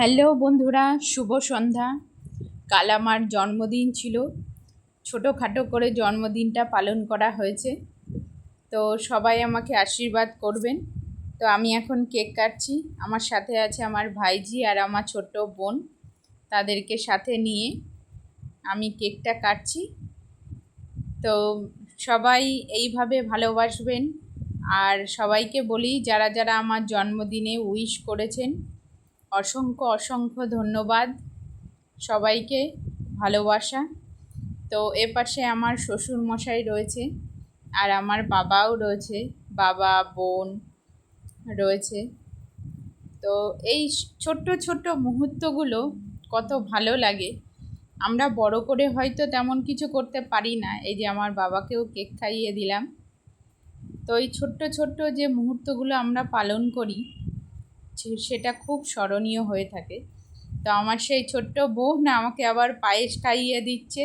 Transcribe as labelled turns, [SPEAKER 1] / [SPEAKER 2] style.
[SPEAKER 1] Hello বন্ধুরা, শুভ সন্ধ্যা। কাল আমার জন্মদিন ছিল। ছোটোখাটো করে জন্মদিনটা পালন করা হয়েছে। তো সবাই আমাকে আশীর্বাদ করবেন। তো আমি এখন কেক কাটছি। আমার সাথে আছে আমার ভাইজি আর আমার ছোট্ট বোন। তাদেরকে সাথে নিয়ে আমি কেকটা কাটছি। তো সবাই এইভাবে ভালোবাসবেন। আর সবাইকে বলি, যারা যারা আমার জন্মদিনে উইশ করেছেন অসংখ্য অসংখ্য ধন্যবাদ সবাইকে ভালোবাসা। তো এ পাশে আমার শ্বশুর মশাই রয়েছে আর আমার বাবাও রয়েছে, বাবা, বোন রয়েছে। তো এই ছোট্ট ছোট্ট মুহূর্তগুলো কত ভালো লাগে। আমরা বড় করে হয়তো তেমন কিছু করতে পারি না, এই যে আমার বাবাকেও কেক খাইয়ে দিলাম। তো এই ছোট্ট ছোট্ট যে মুহূর্তগুলো আমরা পালন করি সেটা খুব স্মরণীয় হয়ে থাকে। তো আমার সেই ছোট্ট বোন আমাকে আবার পায়েস খাইয়ে দিচ্ছে।